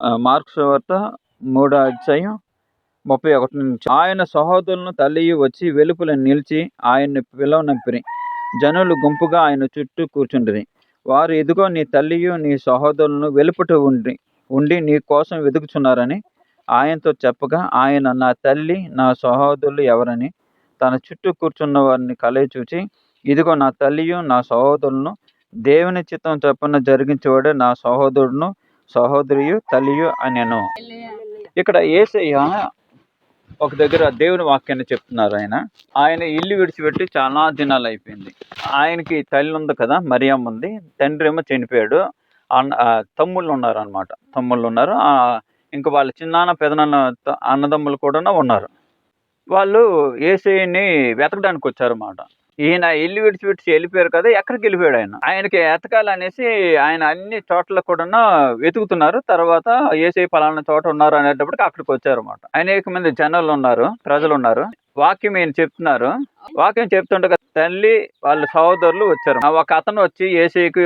Marks వార్త మూడో అధ్యాయం ముప్పై ఒకటి నుంచి. ఆయన సహోదరులను తల్లి వచ్చి వెలుపల నిలిచి ఆయన్ని పిలవనంపిరి జనులు గుంపుగా ఆయన చుట్టూ కూర్చుండిరి వారు ఇదిగో నీ తల్లియు నీ సహోదరులను వెలుపుట ఉండి ఉండి నీ కోసం వెతుకుచున్నారని ఆయనతో చెప్పగా ఆయన నా తల్లి నా సహోదరులు ఎవరని తన చుట్టూ కూర్చున్న వారిని కలయి చూచి ఇదిగో నా తల్లియు నా సహోదరులను దేవుని చిత్తం చొప్పున జరిగించేవాడే నా సహోదరుడును సహోదరియు తల్లియు అనెను. ఇక్కడ ఏసయ్య ఒక దగ్గర దేవుని వాక్యాన్ని చెప్తున్నారు ఆయన. ఆయన ఇల్లు విడిచిపెట్టి చాలా దినాలు అయిపోయింది ఆయనకి తల్లి ఉంది కదా మరియమ్మ ఉంది. తండ్రి ఏమో చనిపోయాడు. అన్న తమ్ముళ్ళు ఉన్నారు అనమాట తమ్ముళ్ళు ఉన్నారు. ఇంకా వాళ్ళ చిన్నాన్న పెదనాన్న అన్నదమ్ములు కూడా ఉన్నారు. వాళ్ళు ఏసైని వెతకడానికి వచ్చారన్నమాట ఈయన ఇల్లు విడిచిపెట్టి వెళ్ళిపోయారు కదా ఎక్కడికి వెళ్ళిపోయాడు ఆయన? ఆయనకి ఎతకాలనేసి ఆయన అన్ని చోట్ల కూడా వెతుకుతున్నారు. తర్వాత ఏసీ పలానా చోట ఉన్నారు అనేటప్పటికి అక్కడికి వచ్చారు అనమాట అనేక మంది జనాలు ఉన్నారు ప్రజలు ఉన్నారు. వాక్యం ఈయన చెప్తున్నారు. వాక్యం చెప్తుండగా తల్లి వాళ్ళ సహోదరులు వచ్చారు. ఒక అతను వచ్చి ఏసీకి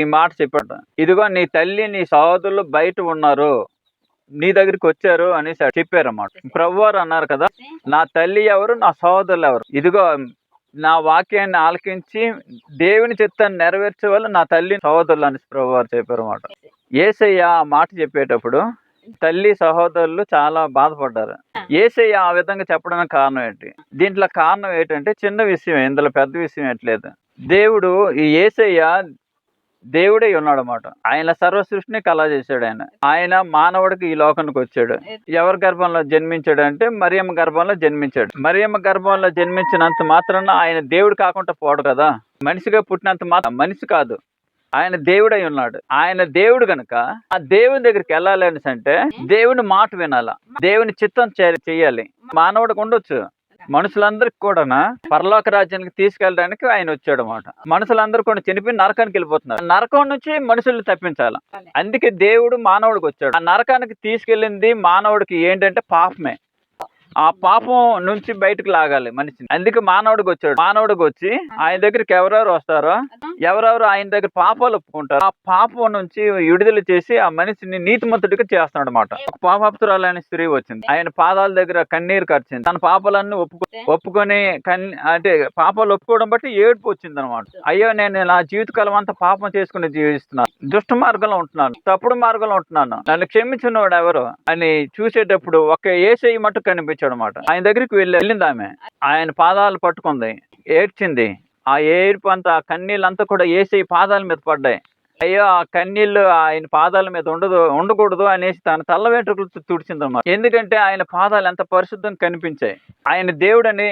ఈ మాట చెప్పాడు. ఇదిగో నీ తల్లి నీ సహోదరులు బయట ఉన్నారు. నీ దగ్గరికి వచ్చారు అనేసి చెప్పారన్నమాట. అన్నమాట వారు అన్నారు కదా నా తల్లి ఎవరు నా సహోదరులు ఎవరు? ఇదిగో నా వాక్యాన్ని ఆలకించి దేవుని చిత్తాన్ని నెరవేర్చే వాళ్ళు నా తల్లి సహోదరులు అని ప్రభు వారు చెప్పారు అన్నమాట. ఏసయ్య ఆ మాట చెప్పేటప్పుడు తల్లి సహోదరులు చాలా బాధపడ్డారు. ఏసయ్య ఆ విధంగా చెప్పడానికి కారణం ఏంటి? దీంట్లో కారణం ఏంటంటే చిన్న విషయం ఇందులో పెద్ద విషయం ఎట్లేదు దేవుడు ఈ ఏసయ్య దేవుడే ఉన్నాడు అన్నమాట ఆయన సర్వ సృష్టిని కళ చేశాడు ఆయన. ఆయన మానవుడికి ఈ లోకానికి వచ్చాడు. ఎవరి గర్భంలో జన్మించాడు అంటే మరియమ్మ గర్భంలో జన్మించాడు. మరియమ్మ గర్భంలో జన్మించినంత మాత్రాన ఆయన దేవుడు కాకుండా పోడు కదా. మనిషిగా పుట్టినంత మాత్రం మనిషి కాదు. ఆయన దేవుడై ఉన్నాడు. ఆయన దేవుడు గనుక ఆ దేవుని దగ్గరికి వెళ్ళాలి అంటే దేవుని మాట వినాల. దేవుని చిత్తం చేయాలి. మానవుడికి ఉండొచ్చు. మనుషులందరికి కూడా పరలోక రాజ్యానికి తీసుకెళ్ళడానికి ఆయన వచ్చాడు అనమాట మనుషులందరూ కూడా చనిపోయి నరకానికి వెళ్ళిపోతున్నారు. నరకం నుంచి మనుషుల్ని తప్పించాలి. అందుకే దేవుడు మానవుడికి వచ్చాడు. ఆ నరకానికి తీసుకెళ్ళింది మానవుడికి ఏంటంటే పాపమే. ఆ పాపం నుంచి బయటకు లాగాలి మనిషిని. అందుకే మానవుడికి వచ్చాడు. మానవుడికి వచ్చి ఆయన దగ్గరికి ఎవరెవరు వస్తారో? ఎవరెవరు ఆయన దగ్గర పాపాలు ఒప్పుకుంటారు ఆ పాపం నుంచి విడుదల చేసి ఆ మనిషిని నీతిమంతుడిగా చేస్తున్నాడు అనమాట పాపాప్తురాలైన స్త్రీ వచ్చింది. ఆయన పాదాల దగ్గర కన్నీరు ఖర్చింది తన పాపాలన్నీ ఒప్పుకో ఒప్పుకొని కన్ అంటే పాపాలు ఒప్పుకోవడం బట్టి ఏడుపు వచ్చింది అనమాట అయ్యో నేను నా జీవితకాలం అంతా పాపం చేసుకుని జీవిస్తున్నాను. దుష్ట మార్గంలో ఉంటున్నాను. తప్పుడు మార్గంలో ఉంటున్నాను. నన్ను క్షమించినవాడు ఎవరు? అని చూసేటప్పుడు ఒక ఏసై మట్టు కనిపించాడు అనమాట ఆయన దగ్గరికి వెళ్ళి వెళ్ళింది ఆమె. ఆయన పాదాలు పట్టుకుంది. ఏడ్చింది. ఆ ఏడుపు అంతా ఆ కన్నీళ్ళంతా కూడా ఏసై పాదాల మీద పడ్డాయి. అయ్యో ఆ కన్నీళ్ళు ఆయన పాదాల మీద ఉండదు ఉండకూడదు అనేసి తన తల్ల వెంట్రుకలు తుడిచింది ఎందుకంటే ఆయన పాదాలు ఎంత పరిశుద్ధంగా కనిపించాయి. ఆయన దేవుడని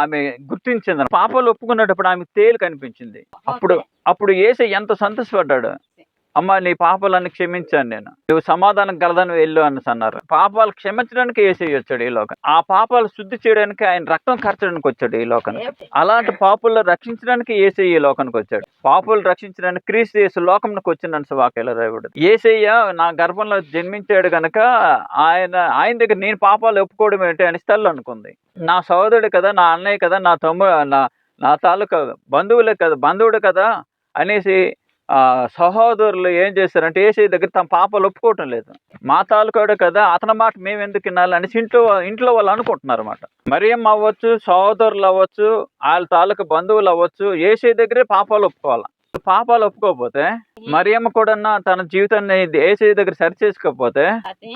ఆమె గుర్తించింది పాపాలు ఒప్పుకున్నప్పుడు ఆమె తేలు కనిపించింది. అప్పుడు అప్పుడు ఏసై ఎంత సంతోషపడ్డాడు. అమ్మ నీ పాపాలన్నీ క్షమించాను నేను. నువ్వు సమాధానం కలదని వెళ్ళు అని అన్నారు. పాపాలు క్షమించడానికి ఏసై వచ్చాడు ఈ లోకం. ఆ పాపాలు శుద్ధి చేయడానికి ఆయన రక్తం ఖర్చడానికి వచ్చాడు ఈ లోకానికి. అలాంటి పాపుల్లో రక్షించడానికి ఏసై ఈ లోకానికి వచ్చాడు. పాపులు రక్షించడానికి క్రీస్తు యేసు లోకంకి వచ్చిందని వాక్యాలు రాయబడి ఏసయ్య నా గర్భంలో జన్మించాడు గనక ఆయన ఆయన దగ్గర నేను పాపాలు ఒప్పుకోవడం ఏంటి అని స్థలం అనుకుంది. నా సోదరుడు కదా నా అన్నయ్య కదా నా తమ్ముడు నా నా తాలూకా బంధువులే కదా బంధువుడు కదా అనేసి సహోదరులు ఏం చేశారంటే ఏసీ దగ్గర తమ పాపాలు ఒప్పుకోవటం లేదు. మా తాలూకాడు కదా అతని మాట మేము ఎందుకు వినాలి అనేసి ఇంట్లో ఇంట్లో వాళ్ళు అనుకుంటున్నారు అనమాట మరియమ్మ అవ్వచ్చు సహోదరులు అవ్వచ్చు వాళ్ళ తాలూకా బంధువులు అవ్వచ్చు ఏసీ దగ్గరే పాపాలు ఒప్పుకోవాలి? పాపాలు ఒప్పుకోకపోతే మరియమ్మ కూడా తన జీవితాన్ని ఏసీ దగ్గర సరి చేసుకోకపోతే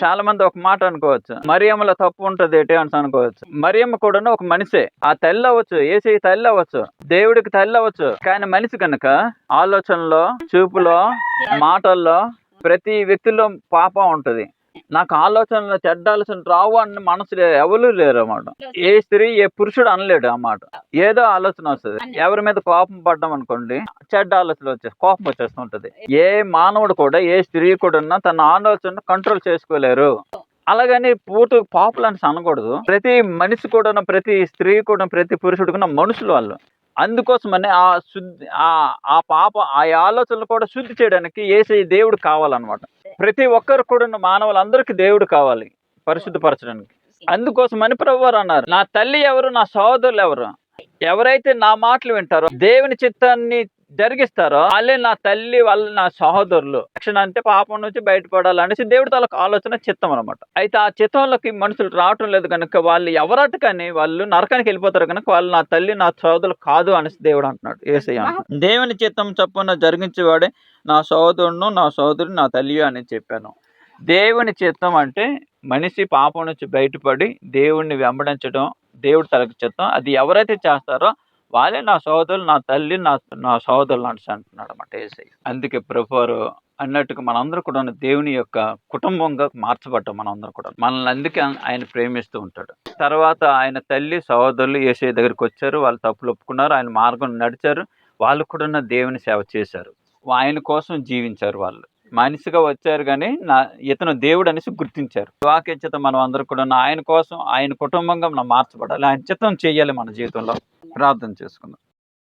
చాలా మంది ఒక మాట అనుకోవచ్చు. మరియమ్మలో తప్పు ఉంటది ఏంటి అని అనుకోవచ్చు. మరియమ్మ కూడా ఒక మనిషే. ఆ తల్లి అవ్వచ్చు ఏసీ తల్లి అవ్వచ్చు దేవుడికి తల్లి అవ్వచ్చు కానీ మనిషి కనుక ఆలోచనలో చూపులో మాటల్లో ప్రతి వ్యక్తిలో పాపం ఉంటది. నాకు ఆలోచనలో చెడ్డ ఆలోచన రావు అన్న మనసు ఎవరు లేరు అన్నమాట. ఏ స్త్రీ ఏ పురుషుడు అనలేడు ఆ మాట ఏదో ఆలోచన వస్తుంది. ఎవరి మీద కోపం పడ్డం అనుకోండి చెడ్డ ఆలోచన వచ్చే కోపం వచ్చేస్తుంటది. ఏ మానవుడు కూడా ఏ స్త్రీ కూడా తన ఆలోచన కంట్రోల్ చేసుకోలేరు. అలాగని పూర్తి పాపులు అని అనకూడదు. ప్రతి మనిషి కూడా ప్రతి స్త్రీ కూడా ప్రతి పురుషుడు కూడా మనుషులు వాళ్ళు. అందుకోసమని ఆ శుద్ధి ఆ ఆ పాప ఆ ఆలోచనలు కూడా శుద్ధి చేయడానికి ఏసై దేవుడు కావాలన్నమాట. ప్రతి ఒక్కరు కూడా మానవులందరికీ దేవుడు కావాలి పరిశుద్ధపరచడానికి. అందుకోసమని ప్రభువారు అన్నారు నా తల్లి ఎవరు నా సహోదరులు ఎవరు? ఎవరైతే నా మాటలు వింటారో దేవుని చిత్తాన్ని జరిగిస్తారో వాళ్ళే నా తల్లి వాళ్ళ నా సహోదరులు. రక్షణ అంటే పాపం నుంచి బయటపడాలనేసి దేవుడి తాలకు ఆలోచన చిత్తం అనమాట అయితే ఆ చిత్తంలోకి మనుషులు రావటం లేదు కనుక వాళ్ళు ఎవరట కానీ వాళ్ళు నరకానికి వెళ్ళిపోతారు కనుక వాళ్ళు నా తల్లి నా సహోదరులు కాదు అనేసి దేవుడు అంటున్నాడు ఏసయ్య దేవుని చిత్తం చప్పున జరిగించేవాడే నా సహోదరుడు నా సహోదరుడు నా తల్లి అని చెప్పాను. దేవుని చిత్తం అంటే మనిషి పాపం నుంచి బయటపడి దేవుణ్ణి వెంబడించడం దేవుడి తలకు చిత్తం. అది ఎవరైతే చేస్తారో వాళ్ళే నా సహోదరులు నా తల్లి నా నా సహోదరులు అంటే అంటున్నాడు అన్నమాట ఏసై అందుకే ప్రభువారు అన్నట్టుగా మనందరూ కూడా దేవుని యొక్క కుటుంబంగా మార్చబడ్డాం మనందరం కూడా. మనల్ని అందుకే ఆయన ప్రేమిస్తూ ఉంటాడు. తర్వాత ఆయన తల్లి సహోదరులు ఏసై దగ్గరికి వచ్చారు. వాళ్ళు తప్పులు ఒప్పుకున్నారు. ఆయన మార్గం నడిచారు. వాళ్ళు కూడా దేవుని సేవ చేశారు. ఆయన కోసం జీవించారు వాళ్ళు. మనిషిగా వచ్చారు కానీ నా ఇతను దేవుడు అనేసి గుర్తించారు. వాక్య చిత్తం మనం అందరూ కూడా ఆయన కోసం ఆయన కుటుంబంగా మనం మార్చబడాలి. ఆయన చిత్తం చేయాలి మన జీవితంలో. ప్రార్థన చేసుకుందాం.